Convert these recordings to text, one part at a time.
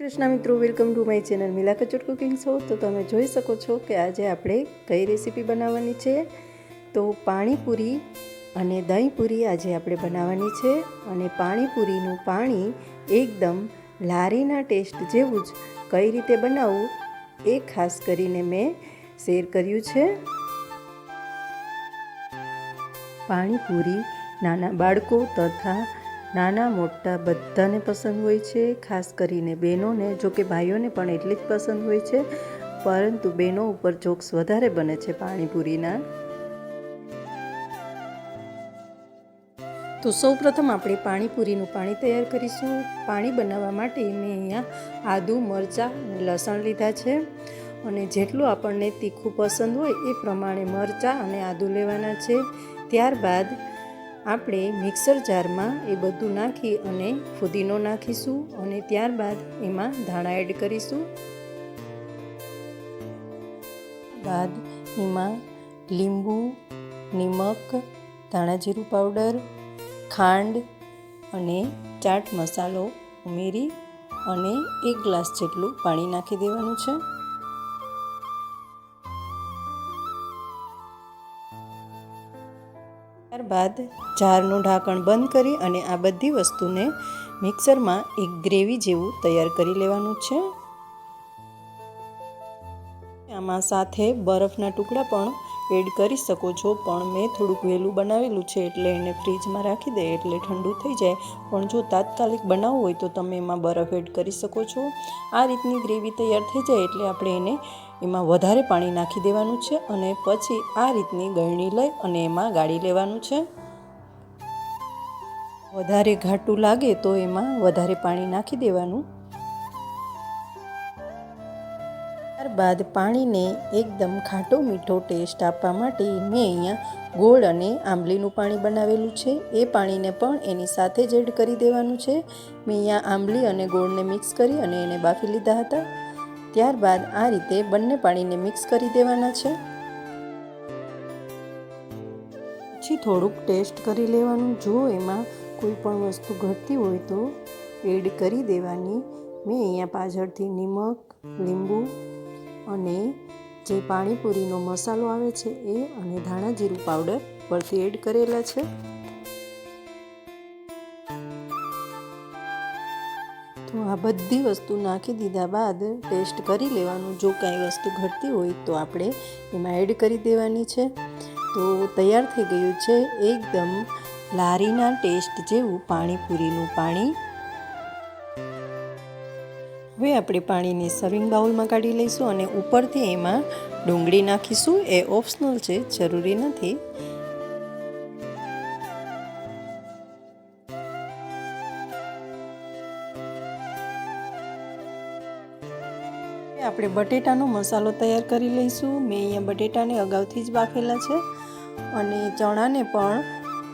કૃષ્ણ મિત્રો welcome to my channel મિલા કચોટ કુકિંગ છો તો તમે જોઈ શકો છો કે આજે આપણે કઈ રેસીપી બનાવવાની છે? તો પાણીપુરી અને દહીંપુરી આજે આપણે બનાવવાની છે અને પાણીપુરીનું પાણી એકદમ લારીના ટેસ્ટ જેવું જ કઈ રીતે બનાવવું એ ખાસ કરીને મેં શેર કર્યું છે. પાણીપુરી નાના બાળકો તથા નાના મોટા બધાને પસંદ હોય છે, ખાસ કરીને બહેનોને, જો કે ભાઈઓને પણ એટલી જ પસંદ હોય છે, પરંતુ બહેનો ઉપર જોક્સ વધારે બને છે પાણીપુરીના. તો સૌપ્રથમ આપણે પાણીપુરીનું પાણી તૈયાર કરીશું. પાણી બનાવવા માટે મેં અહીંયા આદુ, મરચાં, લસણ લીધા છે. અને જેટલું આપણને તીખું પસંદ હોય એ પ્રમાણે મરચાં અને આદુ લેવાના છે. ત્યારબાદ આપણે મિક્સર જારમાં એ બધું નાખી અને ફુદીનો નાખીશું અને ત્યારબાદ એમાં ધાણા એડ કરીશું. બાદ એમાં લીંબુ, નિમક ધાણાજીરું પાવડર, ખાંડ અને ચાટ મસાલો ઉમેરી અને એક ગ્લાસ જેટલું પાણી નાખી દેવાનું છે. ત્યારબાદ જારનું ઢાંકણ બંધ કરી અને આ બધી વસ્તુને મિક્સરમાં એક ગ્રેવી જેવું તૈયાર કરી લેવાનું છે. આમાં સાથે બરફના ટુકડા પણ એડ કરી શકો છો, પણ મેં થોડુંક વહેલું બનાવેલું છે એટલે એને ફ્રીજમાં રાખી દે એટલે ઠંડુ થઈ જાય. પણ જો તાત્કાલિક બનાવવું હોય તો તમે એમાં બરફ એડ કરી શકો છો. આ રીતની ગ્રેવી તૈયાર થઈ જાય એટલે આપણે એને એમાં વધારે પાણી નાખી દેવાનું છે અને પછી આ રીતની ગળણી લઈ અને એમાં ગાળી લેવાનું છે. વધારે ઘાટું લાગે તો એમાં વધારે પાણી નાખી દેવાનું. ત્યારબાદ પાણીને એકદમ ખાટો મીઠો ટેસ્ટ આપવા માટે મેં અહીંયા ગોળ અને આંબલીનું પાણી બનાવેલું છે. એ પાણીને પણ એની સાથે જ એડ કરી દેવાનું છે. મેં અહીંયા આંબલી અને ગોળને મિક્સ કરી અને એને બાફી લીધા હતા. ત્યારબાદ આ રીતે બંને પાણીને મિક્સ કરી દેવાના છે. પછી થોડુંક ટેસ્ટ કરી લેવાનું. જો એમાં કોઈ પણ વસ્તુ ઘટતી હોય તો એડ કરી દેવાની. મેં અહીંયા પાછળથી નિમક, લીંબુ અને જે પાણીપુરીનો મસાલો આવે છે એ અને ધાણા જીરું પાવડર પરથી એડ કરેલા છે. તો આ બધી વસ્તુ નાખી દીધા બાદ ટેસ્ટ કરી લેવાનું. જો કાંઈ વસ્તુ ઘટતી હોય તો આપણે એમાં એડ કરી દેવાની છે. તો તૈયાર થઈ ગયું છે એકદમ લારીના ટેસ્ટ જેવું પાણીપુરીનું પાણી. હવે આપણે પાણીને સર્વિંગ બાઉલમાં કાઢી લઈશું અને ઉપરથી એમાં ડુંગળી નાખીશું. એ ઓપ્શનલ છે, જરૂરી નથી. આપણે બટેટાનો મસાલો તૈયાર કરી લઈશું. મેં અહીંયા બટેટાને અગાઉથી જ બાફેલા છે. અને ચણાને પણ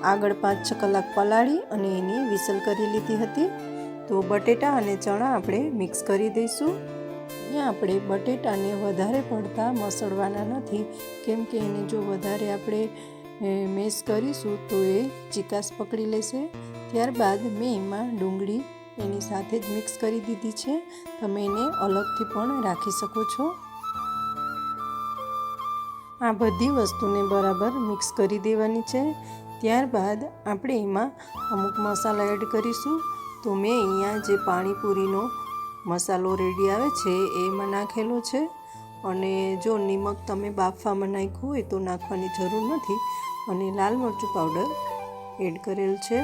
આગળ પાંચ છ કલાક પલાળી અને એની વિસલ કરી લીધી હતી. તો બટેટા અને ચણા આપણે મિક્સ કરી દઈશું. અહીંયા આપણે બટેટાને વધારે પડતા મસળવાના નથી. કેમ કે એને જો વધારે આપણે મેશ કરીશું તો એ ચિકાસ પકડી લેશે. ત્યારબાદ મેં એમાં ડુંગળી એની સાથે જ મિક્સ કરી દીધી છે. તમે એને અલગથી પણ રાખી શકો છો. આ બધી વસ્તુને બરાબર મિક્સ કરી દેવાની છે. ત્યારબાદ આપણે એમાં અમુક મસાલા એડ કરીશું. તો મેં અહીંયા જે પાણીપુરીનો મસાલો રેડી આવે છે, એમાં નાખેલો છે. અને જો નિમક તમે બાફવામાં નાખ્યું હોય તો નાખવાની જરૂર નથી. અને લાલ મરચું પાવડર એડ કરેલ છે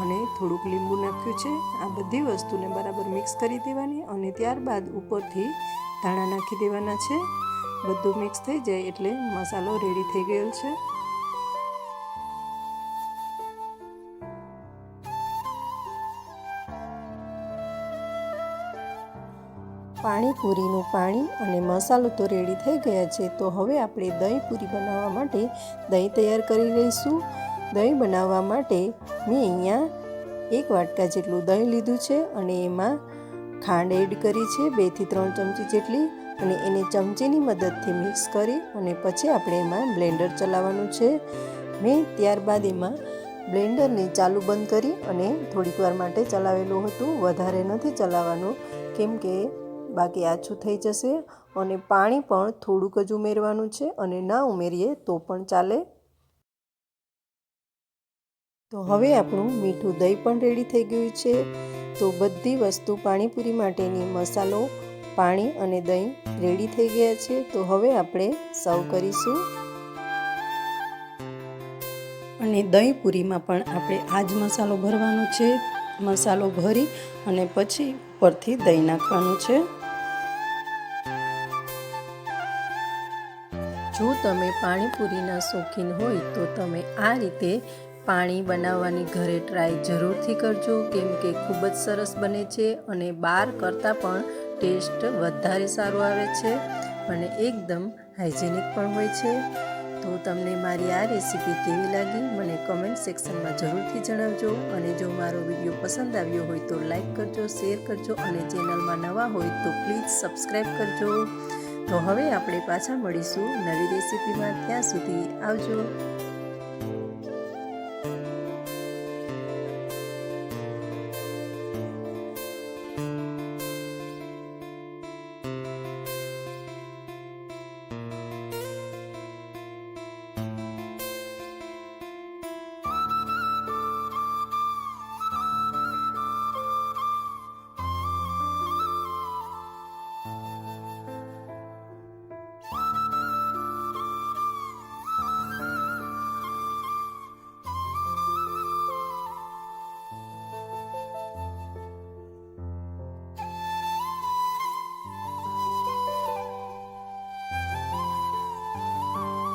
અને થોડુંક લીંબુ નાખ્યું છે. આ બધી વસ્તુને બરાબર મિક્સ કરી દેવાની અને ત્યારબાદ ઉપરથી ધાણા નાખી દેવાના છે. બધું મિક્સ થઈ જાય એટલે મસાલો રેડી થઈ ગયેલ છે. પાણીપુરીનું પાણી અને મસાલો તો રેડી થઈ ગયા છે. તો હવે આપણે દહીં પૂરી બનાવવા માટે દહીં તૈયાર કરી લઈશું. દહીં બનાવવા માટે મેં અહીંયા એક વાટકા જેટલું દહીં લીધું છે અને એમાં ખાંડ એડ કરી છે બેથી ત્રણ ચમચી જેટલી. અને એને ચમચીની મદદથી મિક્સ કરી અને પછી આપણે એમાં બ્લેન્ડર ચલાવવાનું છે. મેં ત્યારબાદ એમાં બ્લેન્ડરને ચાલુ બંધ કરી અને થોડીક વાર માટે ચલાવેલું હતું. વધારે નથી ચલાવવાનું. કેમ કે બાકી આછું થઈ જશે અને પાણી પણ થોડુંક જ ઉમેરવાનું છે અને ના ઉમેરીએ તો પણ ચાલે. તો હવે આપણું મીઠું દહીં પણ રેડી થઈ ગયું છે. તો બધી વસ્તુ પાણીપુરી માટેની મસાલો, પાણી અને દહીં રેડી થઈ ગયા છે. તો હવે આપણે સર્વ કરીશું. અને દહીં પૂરીમાં પણ આપણે આ જ મસાલો ભરવાનો છે. મસાલો ભરી અને પછી ઉપરથી દહીં નાખવાનું છે. જો તમે પાણીપુરીના શોખીન હોય તો તમે આ રીતે પાણી બનાવવાની ઘરે ટ્રાય જરૂરથી કરજો. કેમ કે ખૂબ જ સરસ બને છે અને બહાર કરતાં પણ ટેસ્ટ વધારે સારો આવે છે અને એકદમ હાઇજેનિક પણ હોય છે. તો તમને મારી આ રેસીપી કેવી લાગી મને કમેન્ટ સેક્શનમાં જરૂરથી જણાવજો. અને જો મારો વીડિયો પસંદ આવ્યો હોય તો લાઈક કરજો શેર કરજો અને ચેનલમાં નવા હોય તો પ્લીઝ સબસ્ક્રાઈબ કરજો. તો હવે આપણે પાછા મળીશું નવી રેસીપીમાં. ત્યાં સુધી આવજો.